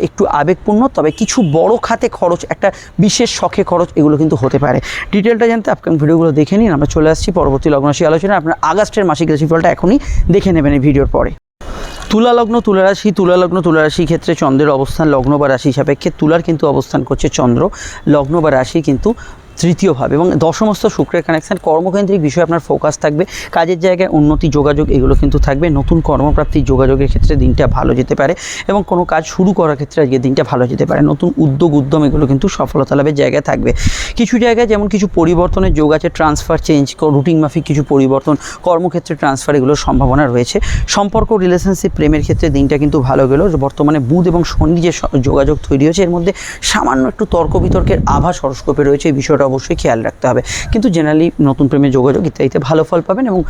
একটু আবেগপূর্ণ, তবে কিছু বড় খাতে খরচ, একটা বিশেষ শখে খরচ এগুলো কিন্তু হতে পারে। ডিটেলটা জানতে আপকামিং ভিডিওগুলো দেখে নিন। আমরা চলে আসছি পরবর্তী লগ্নরাশি আলোচনা আপনার আগস্টের মাসিক রাশিফলটা এখনই দেখে নেবেন এই ভিডিওর পরে। তুলা লগ্ন, তুলা রাশি, তুলা লগ্ন, তুলা রাশি ক্ষেত্রে চন্দ্রের অবস্থান, লগ্ন বা রাশি সাপেক্ষে তুলার কিন্তু অবস্থান করছে চন্দ্র। লগ্ন বা রাশি কিন্তু তৃতীয়ভাবে এবং দশমস্ত শুক্রের কানেকশন কর্মকেন্দ্রিক বিষয়ে আপনার ফোকাস থাকবে, কাজের জায়গায় উন্নতি, যোগাযোগ, এগুলো কিন্তু থাকবে। নতুন কর্মপ্রাপ্তির যোগাযোগের ক্ষেত্রে দিনটা ভালো যেতে পারে এবং কোনো কাজ শুরু করার ক্ষেত্রে আজকে দিনটা ভালো যেতে পারে। নতুন উদ্যোগ, উদ্যম, এগুলো কিন্তু সফলতা লাভের জায়গায় থাকবে। কিছু জায়গায় যেমন কিছু পরিবর্তনের যোগ আছে ট্রান্সফার চেঞ্জ রুটিন মাফিক কিছু পরিবর্তন, কর্মক্ষেত্রে ট্রান্সফার এগুলোর সম্ভাবনা রয়েছে। সম্পর্ক রিলেশনশিপ প্রেমের ক্ষেত্রে দিনটা কিন্তু ভালো গেল। বর্তমানে বুধ এবং শনি যে যোগাযোগ তৈরি হয়েছে, এর মধ্যে সামান্য একটু তর্ক বিতর্কের আভাস হরস্কোপে রয়েছে। এই বিষয়টা অবশ্যই খেয়াল রাখতে হবে। কিন্তু জেনারেলি নতুন প্রেমে যোগাযোগ ইত্যাদিতে ভালো ফল পাবেন এবং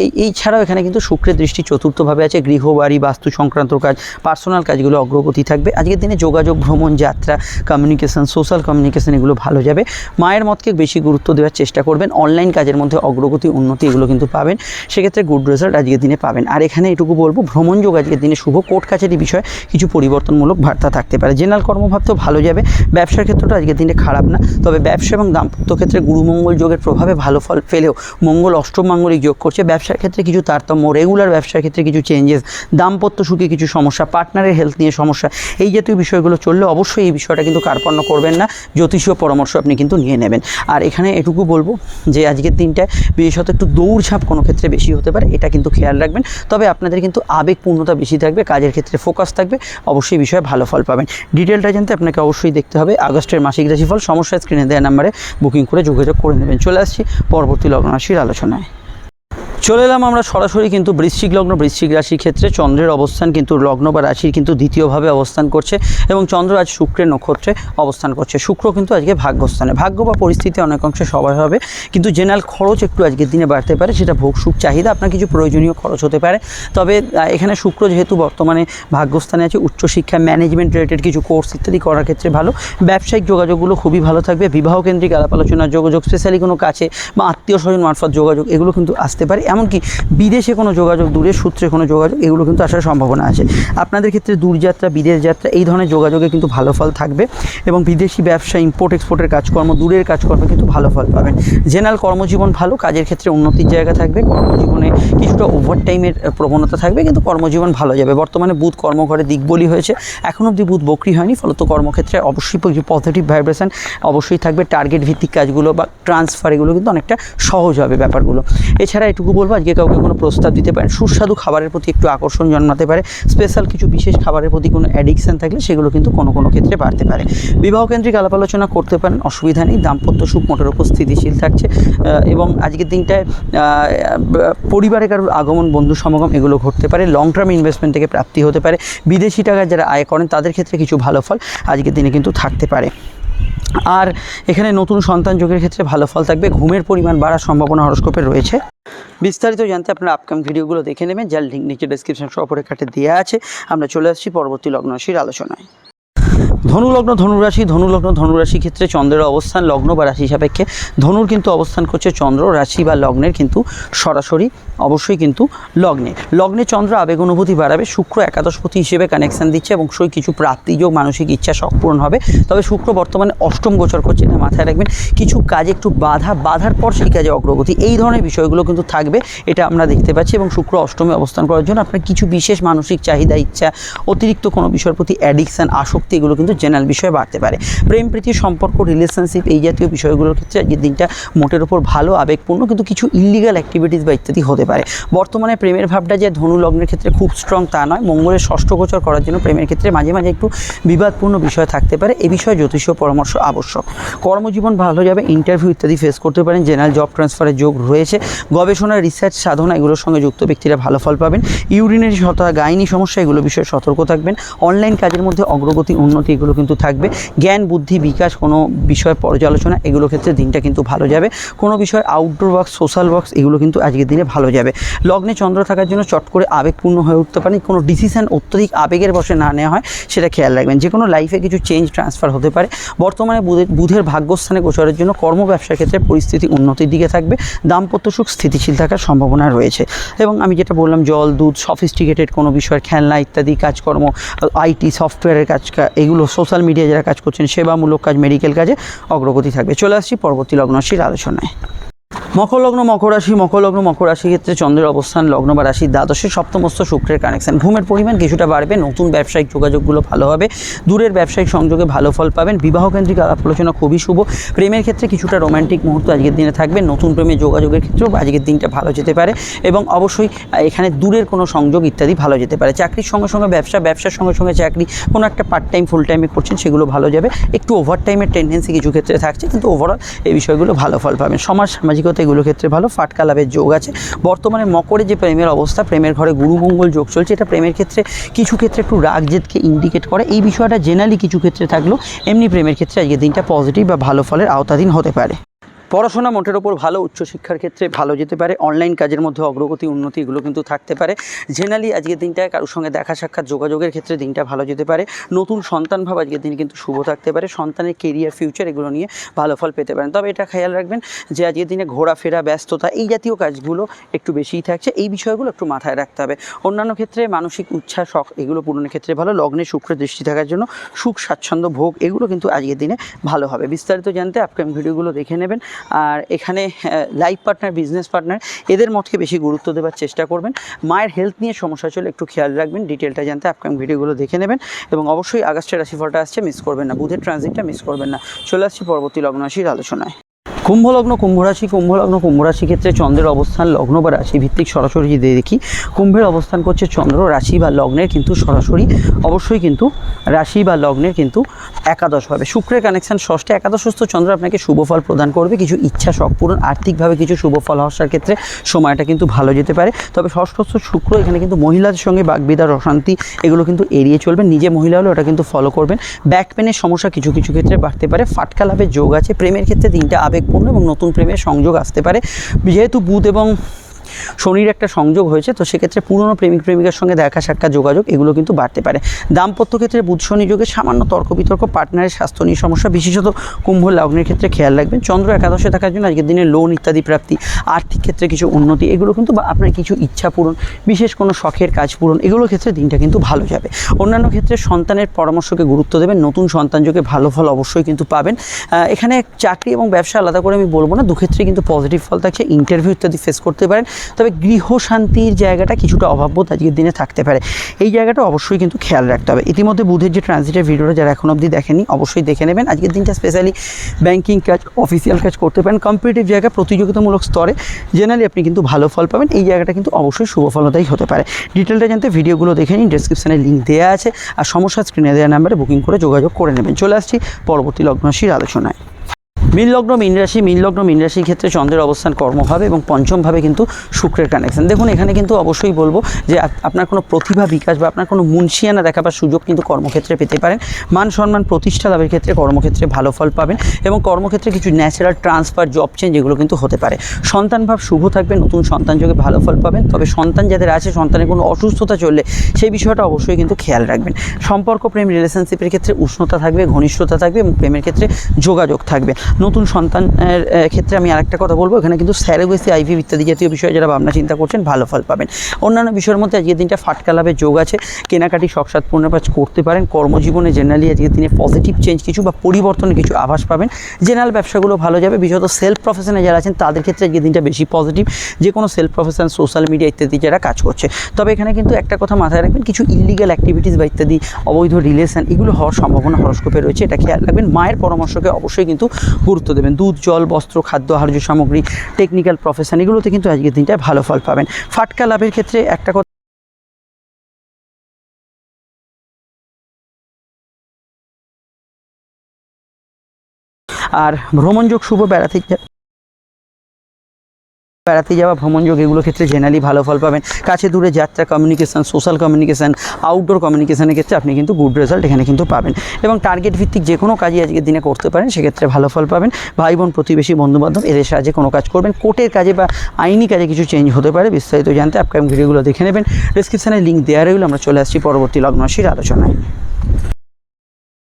এই এই ছাড়াও এখানে কিন্তু শুক্রের দৃষ্টি চতুর্থভাবে আছে গৃহ বাড়ি বাস্তু সংক্রান্ত কাজ পার্সোনাল কাজগুলো অগ্রগতি থাকবে। আজকের দিনে যোগাযোগ, ভ্রমণ, যাত্রা কমিউনিকেশন সোশ্যাল কমিউনিকেশন এগুলো ভালো যাবে। মায়ের মতকে বেশি গুরুত্ব দেওয়ার চেষ্টা করবেন। অনলাইন কাজের মধ্যে অগ্রগতি, উন্নতি এগুলো কিন্তু পাবেন। সেক্ষেত্রে গুড রেজাল্ট আজকের দিনে পাবেন। আর এখানে এটুকু বলব, ভ্রমণ যোগ আজকের দিনে শুভ। কোর্ট কাছারি বিষয়ে কিছু পরিবর্তনমূলক বার্তা থাকতে পারে। জেনারেল কর্মভাব তো ভালো যাবে। ব্যবসার ক্ষেত্রটা আজকের দিনে খারাপ না। তবে ব্যবসা এবং দাম্পত্য ক্ষেত্রে গুরুমঙ্গল যোগের প্রভাবে ভালো ফল ফেলেও মঙ্গল অষ্টম মাঙ্গলিক যোগ করছে। ব্যবসার ক্ষেত্রে কিছু তারতম্য রেগুলার ব্যবসার ক্ষেত্রে কিছু চেঞ্জেস দাম্পত্য সুখে কিছু সমস্যা পার্টনারের হেলথ নিয়ে সমস্যা, এই জাতীয় বিষয়গুলো চললে অবশ্যই এই বিষয়টা কিন্তু কার্পণ্য করবেন না। জ্যোতিষীয় পরামর্শ আপনি কিন্তু নিয়ে নেবেন। আর এখানে এটুকু বলব যে আজকের দিনটায় বিশেষত একটু দৌড়ঝাঁপ কোনো ক্ষেত্রে বেশি হতে পারে, এটা কিন্তু খেয়াল রাখবেন। তবে আপনাদের কিন্তু আবেগপূর্ণতা বেশি থাকবে, কাজের ক্ষেত্রে ফোকাস থাকবে, অবশ্যই বিষয়ে ভালো ফল পাবেন। ডিটেলটা জানতে আপনাকে অবশ্যই দেখতে হবে। আগস্টের মাসিক রাশিফল, সমস্যা স্ক্রিনে দেওয়া নাম্বারে বুকিং করে যোগাযোগ করে নেবেন। চলে আসছি পরবর্তী লগ্ন রাশির আলোচনায়। চলে এলাম আমরা সরাসরি কিন্তু বৃশ্চিক লগ্ন, বৃশ্চিক রাশির ক্ষেত্রে। চন্দ্রের অবস্থান কিন্তু লগ্ন বা রাশির কিন্তু দ্বিতীয়ভাবে অবস্থান করছে এবং চন্দ্র আজ শুক্রের নক্ষত্রে অবস্থান করছে। শুক্র কিন্তু আজকে ভাগ্যস্থানে। ভাগ্য বা পরিস্থিতি অনেক অংশে সবাই হবে, কিন্তু জেনারেল খরচ একটু আজকের দিনে বাড়তে পারে, সেটা ভোগ, সুখ, চাহিদা, আপনার কিছু প্রয়োজনীয় খরচ হতে পারে। তবে এখানে শুক্র যেহেতু বর্তমানে ভাগ্যস্থানে আছে, উচ্চশিক্ষা ম্যানেজমেন্ট রিলেটেড কিছু কোর্স ইত্যাদি করার ক্ষেত্রে ভালো। ব্যবসায়িক যোগাযোগগুলো খুবই ভালো থাকবে, বিবাহ কেন্দ্রিক আলাপ আলোচনার যোগাযোগ স্পেশালি কোনো কাছে বা আত্মীয় স্বজন মারফত যোগাযোগ, এগুলো কিন্তু আসতে পারে। এমনকি বিদেশে কোনো যোগাযোগ, দূরের সূত্রে কোনো যোগাযোগ, এগুলো কিন্তু আসার সম্ভাবনা আছে। আপনাদের ক্ষেত্রে দূরযাত্রা, বিদেশ যাত্রা, এই ধরনের যোগাযোগে কিন্তু ভালো ফল থাকবে এবং বিদেশি ব্যবসা ইম্পোর্ট এক্সপোর্টের কাজকর্ম, দূরের কাজকর্মে কিন্তু ভালো ফল পাবেন। জেনারেল কর্মজীবন ভালো, কাজের ক্ষেত্রে উন্নতির জায়গা থাকবে, কর্মজীবনে কিছুটা ওভার টাইমের প্রবণতা থাকবে, কিন্তু কর্মজীবন ভালো যাবে। বর্তমানে বুধ কর্মঘরে দিকবলি হয়েছে, এখন অবধি বুধ বকরি হয়নি, ফলত কর্মক্ষেত্রে অবশ্যই পজিটিভ ভাইব্রেশন অবশ্যই থাকবে। টার্গেট ভিত্তিক কাজগুলো বা ট্রান্সফার এগুলো কিন্তু অনেকটা সহজ হবে ব্যাপারগুলো। এছাড়া এটুকু বলব, আজকে কাউকে কোনো প্রস্তাব দিতে পারেন। সুস্বাদু খাবারের প্রতি একটু আকর্ষণ জন্মাতে পারে। স্পেশাল কিছু বিশেষ খাবারের প্রতি কোনো অ্যাডিকশান থাকলে সেগুলো কিন্তু কোনো কোনো ক্ষেত্রে বাড়তে পারে। বিবাহ কেন্দ্রিক আলাপ আলোচনা করতে পারেন, অসুবিধা নেই। দাম্পত্য সুখ মোটের উপর স্থিতিশীল থাকছে। এবং আজকের দিনটায় পরিবারে কারোর আগমন, বন্ধু সমাগম এগুলো ঘটতে পারে। লং টার্ম ইনভেস্টমেন্ট থেকে প্রাপ্তি হতে পারে। বিদেশি টাকা যারা আয় করেন, তাদের ক্ষেত্রে কিছু ভালো ফল আজকের দিনে কিন্তু থাকতে পারে। আর এখানে নতুন সন্তান যোগের ক্ষেত্রে ভালো ফল থাকবে। ঘুমের পরিমাণ বাড়ার সম্ভাবনা হরস্কোপে রয়েছে। বিস্তারিত জানতে আপনার আপকাম ভিডিওগুলো দেখে নেবেন। যার লিঙ্ক নিচে ডিসক্রিপশন সহ কাটে দেওয়া আছে। আমরা চলে আসছি পরবর্তী লগ্নশীর আলোচনায়। ধনুলগ্ন, ধনুরাশি ধনুলগ্ন, ধনুরাশি ক্ষেত্রে চন্দ্রের অবস্থান লগ্ন বা রাশি সাপেক্ষে। ধনুর কিন্তু অবস্থান করছে চন্দ্র, রাশি বা লগ্নের কিন্তু সরাসরি, অবশ্যই কিন্তু লগ্নে। লগ্নে চন্দ্র আবেগ অনুভূতি বাড়াবে, শুক্র একাদশপতি হিসেবে কানেকশান দিচ্ছে এবং সই কিছু প্রাপ্তিযোগ মানসিক ইচ্ছা শখ পূরণ হবে। তবে শুক্র বর্তমানে অষ্টম গোচর করছে, এটা মাথায় রাখবেন। কিছু কাজে একটু বাধা, বাধার পর সেই কাজে অগ্রগতি, এই ধরনের বিষয়গুলো কিন্তু থাকবে, এটা আমরা দেখতে পাচ্ছি এবং শুক্র অষ্টমে অবস্থান করার জন্য আপনার কিছু বিশেষ মানসিক চাহিদা, ইচ্ছা, অতিরিক্ত কোনো বিষয়ের প্রতি অ্যাডিকশান আসক্তি, এগুলো কিন্তু জেনারেল বিষয় বাড়তে পারে। প্রেম, প্রীতি, সম্পর্ক রিলেশনশিপ এই জাতীয় বিষয়গুলোর ক্ষেত্রে আজকের দিনটা মোটের ওপর ভালো, আবেগপূর্ণ কিন্তু কিছু ইলিগাল অ্যাক্টিভিটিস বা ইত্যাদি হতে পারে। বর্তমানে প্রেমের ভাবটা যে ধনু লগ্নের ক্ষেত্রে খুব স্ট্রং তা নয়। মঙ্গলের ষষ্ঠ গোচর করার জন্য প্রেমের ক্ষেত্রে মাঝে মাঝে একটু বিবাদপূর্ণ বিষয় থাকতে পারে। এ বিষয়ে জ্যোতিষীয় পরামর্শ আবশ্যক। কর্মজীবন ভালো যাবে ইন্টারভিউ ইত্যাদি ফেস করতে পারেন। জেনারেল জব ট্রান্সফারের যোগ রয়েছে। গবেষণা রিসার্চ সাধনা এগুলোর সঙ্গে যুক্ত ব্যক্তিরা ভালো ফল পাবেন। ইউরিনারি শতা গাইনি সমস্যা এগুলো বিষয়ে সতর্ক থাকবেন। অনলাইন কাজের মধ্যে অগ্রগতি, উন্নতি এগুলো কিন্তু থাকবে। জ্ঞান, বুদ্ধি, বিকাশ কোনো বিষয়, পর্যালোচনা এগুলো ক্ষেত্রে দিনটা কিন্তু ভালো যাবে। কোনো বিষয় আউটডোর ওয়ার্ক সোশ্যাল ওয়ার্কস এগুলো কিন্তু আজকের দিনে ভালো যাবে। লগ্নে চন্দ্র থাকার জন্য চট করে আবেগপূর্ণ হয়ে উঠতে পারেন। কোনো ডিসিশন অত্যধিক আবেগের বসে না নেওয়া হয়, সেটা খেয়াল রাখবেন। যে কোনো লাইফে কিছু চেঞ্জ ট্রান্সফার হতে পারে। বর্তমানে বুধের বুধের ভাগ্যস্থানে গোচরের জন্য কর্ম ব্যবসার ক্ষেত্রে পরিস্থিতি উন্নতির দিকে থাকবে। দাম্পত্য সুখ স্থিতিশীল থাকার সম্ভাবনা রয়েছে। এবং আমি যেটা বললাম, জল, দুধ সফিস্টিকেটেড কোনো বিষয়ের খেলনা ইত্যাদি, কাজকর্ম আইটি সফটওয়্যারের কাজ এগুলো সোশ্যাল মিডিয়া যারা কাজ করছেন সেবামূলক কাজ, মেডিকেল কাজে অগ্রগতি থাকবে। চলে আসছি পরবর্তী লগ্নশীর আলোচনায়। মকর লগ্ন মকর রাশি মকর লগ্ন মকর রাশির ক্ষেত্রে চন্দ্রের অবস্থান, লগ্ন বা রাশি দ্বাদশে সপ্তমস্ত শুক্রের কানেকশন ঘুমের পরিমাণ কিছুটা বাড়বে, নতুন ব্যবসায়িক যোগাযোগগুলো ভালো হবে, দূরের ব্যবসায়িক সংযোগে ভালো ফল পাবেন, বিবাহকেন্দ্রিক আলাপ আলোচনা খুবই শুভ, প্রেমের ক্ষেত্রে কিছুটা রোমান্টিক মুহূর্ত আজকের দিনে থাকবে, নতুন প্রেমে যোগাযোগের ক্ষেত্রেও আজকের দিনটা ভালো যেতে পারে এবং অবশ্যই এখানে দূরের কোনো সংযোগ ইত্যাদি ভালো যেতে পারে। চাকরির সঙ্গে সঙ্গে ব্যবসা, ব্যবসার সঙ্গে সঙ্গে চাকরি, কোনো একটা পার্ট টাইম ফুল টাইমে করছেন, সেগুলো ভালো যাবে। একটু ওভার টাইমের টেন্ডেন্সি কিছু ক্ষেত্রে থাকছে, কিন্তু ওভারঅল এই বিষয়গুলো ভালো ফল পাবেন। সমাজ, সামাজিকতা এগুলো ক্ষেত্রে ভালো। ফাটকা লাভের যোগ আছে। বর্তমানে মকরে যে প্রেমের অবস্থা, প্রেমের ঘরে গুরুমঙ্গল যোগ চলছে। এটা প্রেমের ক্ষেত্রে কিছু ক্ষেত্রে একটু রাগ জেদকে ইন্ডিকেট করে। এই বিষয়টা জেনারেলি কিছু ক্ষেত্রে থাকলেও এমনি প্রেমের ক্ষেত্রে আজকের দিনটা পজিটিভ বা ভালো ফলের আওতাধীন হতে পারে। পড়াশোনা মোটের ওপর ভালো উচ্চশিক্ষার ক্ষেত্রে ভালো যেতে পারে অনলাইন কাজের মধ্যে অগ্রগতি, উন্নতি এগুলো কিন্তু থাকতে পারে। জেনারেলি আজকের দিনটায় কারোর সঙ্গে দেখা সাক্ষাৎ, যোগাযোগের ক্ষেত্রে দিনটা ভালো যেতে পারে। নতুন সন্তান ভাব আজকের দিন কিন্তু শুভ থাকতে পারে। সন্তানের কেরিয়ার ফিউচার এগুলো নিয়ে ভালো ফল পেতে পারেন। তবে এটা খেয়াল রাখবেন যে আজকের দিনে ঘোরাফেরা, ব্যস্ততা এই জাতীয় কাজগুলো একটু বেশিই থাকছে। এই বিষয়গুলো একটু মাথায় রাখতে হবে। অন্যান্য ক্ষেত্রে মানসিক উচ্ছ্বাস, শখ এগুলো পূরণের ক্ষেত্রে ভালো। লগ্নে শুক্রের দৃষ্টি থাকার জন্য সুখ, স্বাচ্ছন্দ্য, ভোগ এগুলো কিন্তু আজকের দিনে ভালো হবে। বিস্তারিত জানতে আপকামিং ভিডিওগুলো দেখে নেবেন। আর এখানে লাইফ পার্টনার বিজনেস পার্টনার এদের মতকে বেশি গুরুত্ব দেওয়ার চেষ্টা করবেন। মায়ের হেলথ নিয়ে সমস্যা চলে একটু খেয়াল রাখবেন ডিটেলটা জানতে আপকামিং ভিডিওগুলো দেখে নেবেন এবং অবশ্যই আগস্টের রাশিফলটা আসছে মিস করবেন না। বুধের ট্রানজিটটা মিস করবেন না। চলে আসছি পরবর্তী লগ্ন রাশির আলোচনায়। কুম্ভ লগ্ন কুম্ভ রাশি কুম্ভ লগ্ন কুম্ভ রাশি ক্ষেত্রে চন্দ্রের অবস্থান, লগ্ন বা রাশি ভিত্তিক সরাসরি যদি দেখি, কুম্ভের অবস্থান করছে চন্দ্র, রাশি বা লগ্নের কিন্তু সরাসরি, অবশ্যই কিন্তু রাশি বা লগ্নের কিন্তু একাদশ হবে। শুক্রের কানেকশান ষষ্ঠে একাদশস্থ চন্দ্র আপনাকে শুভ ফল প্রদান করবে। কিছু ইচ্ছা শখ পূরণ, আর্থিকভাবে কিছু শুভ ফল হওয়ার ক্ষেত্রে সময়টা কিন্তু ভালো যেতে পারে। তবে ষষ্ঠস্থ শুক্র এখানে কিন্তু মহিলাদের সঙ্গে বাগবিদার অশান্তি এগুলো কিন্তু এড়িয়ে চলবেন। নিজে মহিলা হলে ওটা কিন্তু ফলো করবেন। ব্যাক পেনের সমস্যা কিছু কিছু ক্ষেত্রে বাড়তে পারে। ফাটকা লাভের যোগ আছে। প্রেমের ক্ষেত্রে দিনটা আবেগপূর্ণ এবং নতুন প্রেমের সংযোগ আসতে পারে। যেহেতু বুধ এবং শনির একটা সংযোগ হয়েছে, তো সেক্ষেত্রে পুরনো প্রেমিক প্রেমিকার সঙ্গে দেখা সাক্ষাৎ যোগাযোগ, এগুলো কিন্তু বাড়তে পারে। দাম্পত্য ক্ষেত্রে বুধ শনি যোগে সামান্য তর্ক বিতর্ক পার্টনারের স্বাস্থ্য নিয়ে সমস্যা, বিশেষত কুম্ভ লগ্নের ক্ষেত্রে খেয়াল রাখবেন। চন্দ্র একাদশে থাকার জন্য আজকের দিনে লোন ইত্যাদি প্রাপ্তি, আর্থিক ক্ষেত্রে কিছু উন্নতি, এগুলো কিন্তু বা আপনার কিছু ইচ্ছা পূরণ, বিশেষ কোনো শখের কাজ পূরণ এগুলোর ক্ষেত্রে দিনটা কিন্তু ভালো যাবে। অন্যান্য ক্ষেত্রে সন্তানের পরামর্শকে গুরুত্ব দেবেন, নতুন সন্তান যোগে ভালো ফল অবশ্যই কিন্তু পাবেন। এখানে চাকরি এবং ব্যবসা আলাদা করে আমি বলব না, দুক্ষেত্রে কিন্তু পজিটিভ ফল থাকছে ইন্টারভিউ ইত্যাদি ফেস করতে পারেন। তবে গৃহ শান্তির জায়গাটা কিছুটা অভাববোধ আজকের দিনে থাকতে পারে। এই জায়গাটা অবশ্যই কিন্তু খেয়াল রাখতে হবে। ইতিমধ্যে বুধের যে ট্রানজিটের ভিডিওটা যারা এখন অবধি দেখেনি অবশ্যই দেখে নেবেন। আজকের দিনটা স্পেশালি ব্যাংকিং কাজ অফিসিয়াল কাজ করতে পারেন। কম্পিটিটিভ জায়গা, প্রতিযোগিতামূলক স্তরে জেনারেলি আপনি কিন্তু ভালো ফল পাবেন। এই জায়গাটা কিন্তু অবশ্যই শুভ ফলতাই হতে পারে। ডিটেলটা জানতে ভিডিওগুলো দেখে নিন ডেসক্রিপশানে লিঙ্ক দেওয়া আছে। আর সমস্যা স্ক্রিনে দেওয়া নাম্বারে বুকিং করে যোগাযোগ করে নেবেন। চলে আসছি পরবর্তী লগ্নশীর আলোচনায়। মীন লগ্ন, মীন রাশি, মীন লগ্ন, মীন রাশির ক্ষেত্রে চন্দ্রের অবস্থান কর্মভাবে এবং পঞ্চমভাবে কিন্তু শুক্রের কানেকশন দেখুন, এখানে কিন্তু অবশ্যই বলব যে আপনার কোনো প্রতিভা বিকাশ বা আপনার কোনো মুন্সিয়ানা দেখাবার সুযোগ কিন্তু কর্মক্ষেত্রে পেতে পারেন। মান সম্মান, প্রতিষ্ঠা লাভের ক্ষেত্রে কর্মক্ষেত্রে ভালো ফল পাবেন এবং কর্মক্ষেত্রে কিছু ন্যাচারাল ট্রান্সফার জব চেঞ্জ এগুলো কিন্তু হতে পারে। সন্তান ভাব শুভ থাকবে, নতুন সন্তান যোগে ভালো ফল পাবেন। তবে সন্তান যাদের আছে, সন্তানের কোনো অসুস্থতা চললে সেই বিষয়টা অবশ্যই কিন্তু খেয়াল রাখবেন। সম্পর্ক, প্রেম রিলেশনশিপের ক্ষেত্রে উষ্ণতা থাকবে, ঘনিষ্ঠতা থাকবে এবং প্রেমের ক্ষেত্রে যোগাযোগ থাকবে। নতুন সন্তানের ক্ষেত্রে আমি আরেকটা কথা বলব। এখানে কিন্তু স্যারোগেসি, আইভি ইত্যাদি জাতীয় বিষয়ে যারা ভাবনা চিন্তা করছেন, ভালো ফল পাবেন। অন্যান্য বিষয়ের মধ্যে আজকের দিনটা ফাটকা লাভের যোগ আছে। কেনাকাটি শখসাত পূর্ণপাজ করতে পারেন। কর্মজীবনে জেনারেলি আজকের দিনে পজিটিভ চেঞ্জ কিছু বা পরিবর্তনের কিছু আভাস পাবেন। জেনারেল ব্যবসাগুলো ভালো যাবে। বিশেষত সেলফ প্রফেশনে যারা আছেন, তাদের ক্ষেত্রে আজকের দিনটা বেশি পজিটিভ যে কোনো সেলফ প্রফেশন সোশ্যাল মিডিয়া ইত্যাদি যারা কাজ করছে। তবে এখানে কিন্তু একটা কথা মাথায় রাখবেন, কিছু ইলিগাল অ্যাক্টিভিটিস বা ইত্যাদি, অবৈধ রিলেশন এগুলো হওয়ার সম্ভাবনা হরস্কোপে রয়েছে। এটা খেয়াল রাখবেন। মায়ের পরামর্শকে অবশ্যই কিন্তু গুরুত্ব দেবেন। দুধ, জল, বস্ত্র, খাদ্য, আহার্য সামগ্রী টেকনিক্যাল প্রফেশন এগুলোতে কিন্তু আজকের দিনটায় ভালো ফল পাবেন। ফাটকা লাভের ক্ষেত্রে একটা কথা আর ভ্রমণযোগ শুভ বেড়াতে বেড়াতে যাওয়া ভ্রমণযোগ এগুলো ক্ষেত্রে জেনারেলি ভালো ফল পাবেন। কাছে দূরে যাত্রা কমিউনিকেশন সোশ্যাল কমিউনিকেশান আউটডোর কমিউনিকেশনের ক্ষেত্রে আপনি কিন্তু গুড রেজাল্ট এখানে কিন্তু পাবেন। এবং টার্গেট ভিত্তিক যে কোনো কাজই আজকের দিনে করতে পারেন, সেক্ষেত্রে ভালো ফল পাবেন। ভাই বোন প্রতিবেশী, বন্ধুবান্ধব, এদের সাহায্যে কোনো কাজ করবেন। কোর্টের কাজে বা আইনি কাজে কিছু চেঞ্জ হতে পারে, বিস্তারিত জানতে আপকামিং ভিডিওগুলো দেখে নেবেন। ডিসক্রিপশানে লিঙ্ক দেওয়া রইল, আমরা চলে আসছি পরবর্তী লগ্নরাশির আলোচনায়।